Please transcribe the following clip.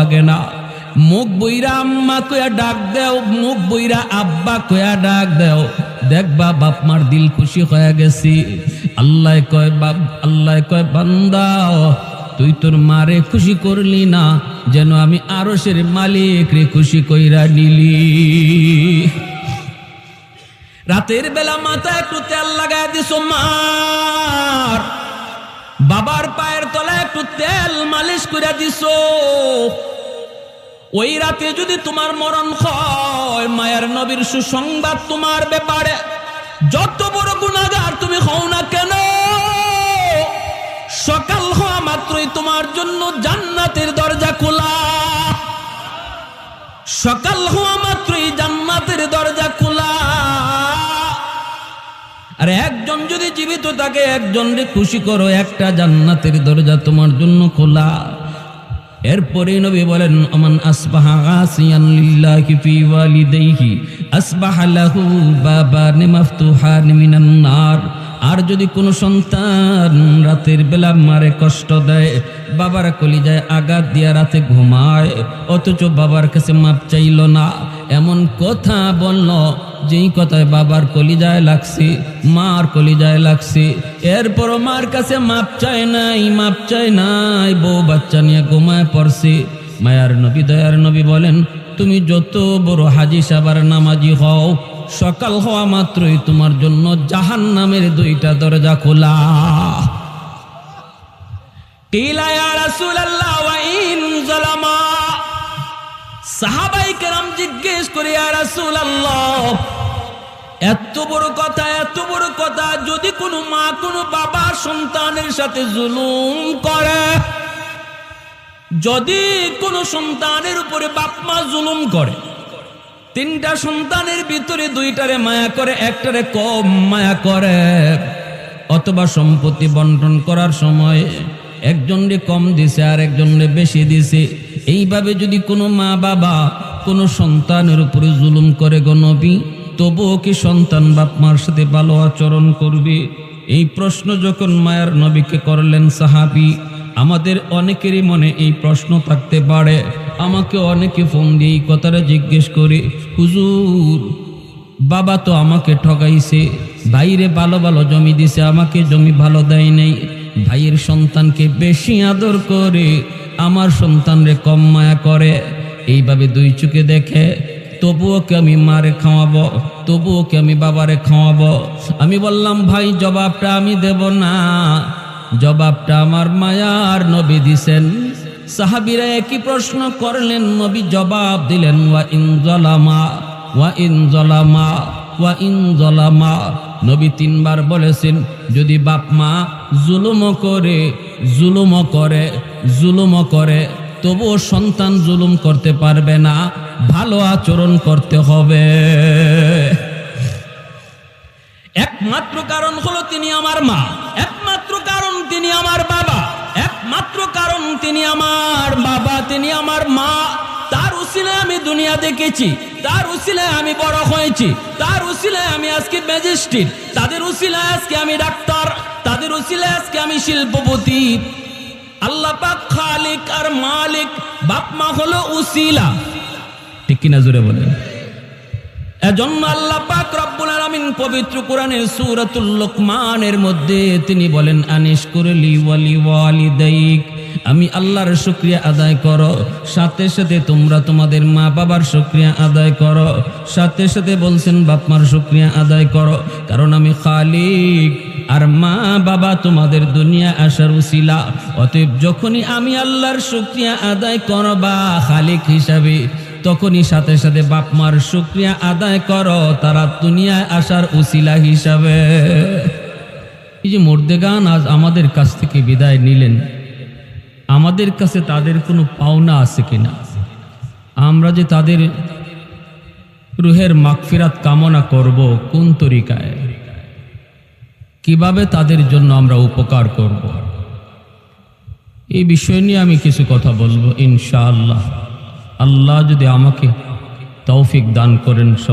লাগে না। মুখ বইরা আম্মা কয়া ডাক দেও, মুখ বইরা আব্বা কয়া ডাক দেও। দেখবা বাপ মার দিল খুশি হয়ে গেছি। আল্লাহ কয়, বাপ, আল্লাহ কয়, বান্দা, তুই তোর মারে খুশি করলি না, যেন আমি আরশের মালিক রে খুশি কইরা নিলি। রাতের বেলা মাথা একটু তেল লাগাই দিস মার। বাবার পায়ের তলায় একটু তেল মালিশ করে দিস ওই রাতে যদি তোমার মরণ হয়, মায়ের নবীর সুসংবাদ তোমার ব্যাপারে যত বড় গুণাগার তুমি হও না কেন? সকাল হওয়া মাত্রই তোমার জন্য জান্নাতের দরজা খোলা। সকাল হওয়া আর একজন যদি জীবিত থাকে একজনকে খুশি করো, একটা জান্নাতের দরজা তোমার জন্য খোলা। এরপরে নবী বলেন আমান আসবাহা আসিয়ান লিল্লাহি ফি ওয়ালিদাইহি, আসবাহা লাহু বাবান মাফতুহান মিনান নার। আর যদি কোনো সন্তান রাতের বেলা মারে কষ্ট দেয়, বাবার কলিজায় আঘাত দিয়া রাতে ঘুমায়, অথচ বাবার কাছে মাপ চাইল না, এমন কথা বলল যেই কথায় বাবার কলিজায় লাগছে, মার কলিজায় লাগছে, এরপরও মার কাছে মাপ চায় নাই, মাপ চায় নাই, বউ বাচ্চা নিয়ে ঘুমায় পড়ছে। মায়ার নবী, দয়ার নবী বলেন, তুমি যত বড় হাজি সাবার নামাজি হও, সকাল হওয়া মাত্রই তোমার জন্য জাহান নামের দুইটা দরজা খোলা। কিলা ইয়া রাসূলুল্লাহ ওয়া ইন জালামা সাহাবাই কেরাম জিজ্ঞেস করে আর রাসূল আল্লাহ এত বড় কথা, এত বড় কথা, যদি কোনো মা কোনো বাবা সন্তানের সাথে জুলুম করে, যদি কোনো সন্তানের উপরে বাপ মা জুলুম করে, তিনটা সন্তানের ভিতরে দুইটারে মায়া করে, একটারে কম মায়া করে, অথবা সম্পত্তি বন্টন করার সময় একজনরে কম দিছে, আর একজনরে বেশি দিছে। এইভাবে যদি কোনো মা বাবা কোনো সন্তানের উপরে জুলুম করে গো নবী, তবুও কি সন্তান বাপ মার সাথে ভালো আচরণ করবে? এই প্রশ্ন যখন মায়ার নবীকে করলেন সাহাবি, আমাদের অনেকেরই মনে এই প্রশ্ন থাকতে পারে। আমাকে অনেকে ফোন দিয়ে এই কথাটা জিজ্ঞেস করে, হুজুর, বাবা তো আমাকে ঠগাইছে বাইরে ভালো ভালো জমি দিছে, আমাকে জমি ভালো দেয় নাই। ভাইয়ের সন্তানকে বেশি আদর করে, আমার সন্তানরে কম মায়া করে। এইভাবে দুই চোখে দেখে, তবুও কি আমি মারে খাওয়াবো? তবুও কি আমি বাবারে খাওয়াবো? আমি বললাম, ভাই, জবাবটা আমি দেব না। জবাবটা আমার মায়ার নবী দিছেন। সাহাবিরা একই প্রশ্ন করলেন, নবী জবাব দিলেন, ওয়া ইন জলামা, ওয়া ইন জলামা। ওয়া নবী তিনবার বলেছেন, যদি বাপ মা জুলুম করে জুলুম করে জুলুম করে, তবুও সন্তান জুলুম করতে পারবে না, ভালো আচরণ করতে হবে। একমাত্র কারণ হলো তিনি আমার মা, একমাত্র কারণ তিনি আমার বাবা, একমাত্র কারণ তিনি আমার বাবা, তিনি আমার মা। উসিলে আমি দুনিয়া দেখেছি। তার উসিলায় আমি বড় হয়েছি। তার উসিলায় আমি আজকে ম্যাজিস্ট্রেট। তাদের উসিলায় আজকে আমি ডাক্তার। তাদের উসিলায় আজকে আমি শিল্পপতি। আল্লাহ পাক খালিক আর মালিক বাপমা হলো উসিলা। ঠিক কিনা জোরে বলেন? এজন্য আল্লাহ পাক রব্বুল আলামিন পবিত্র কোরআনের সূরাতুল লোকমানের মধ্যে তিনি বলেন আনিশ করলি ওয়ালি ওয়ালিদাইক। আমি আল্লাহর শুক্রিয়া আদায় করো, সাথে সাথে তোমরা তোমাদের মা বাবার শুক্রিয়া আদায় করো, সাথে সাথে বলছেন বাপ মার শুক্রিয়া আদায় করো। কারণ আমি খালিক, আর মা বাবা তোমাদের দুনিয়া আসার উসিলা। অতএব যখনই আমি আল্লাহর শুক্রিয়া আদায় করবা খালিক হিসাবে তখনই সাথে সাথে বাপ মার শুক্রিয়া আদায় করো, তারা দুনিয়ায় আসার উসিলা হিসাবে। এই যে মর্দেগান আজ আমাদের কাছ থেকে বিদায় নিলেন। আমাদের কাছে তাদের কোনো পাওনা আছে কিনা? আমরা যে তাদের রুহের মাগফিরাত কামনা করব কোন তরিকায়? কীভাবে তাদের জন্য আমরা উপকার করব? এই বিষয় নিয়ে আমি কিছু কথা বলব ইনশাআল্লাহ। আল্লাহ যদি আমাকে তৌফিক দান করেন সব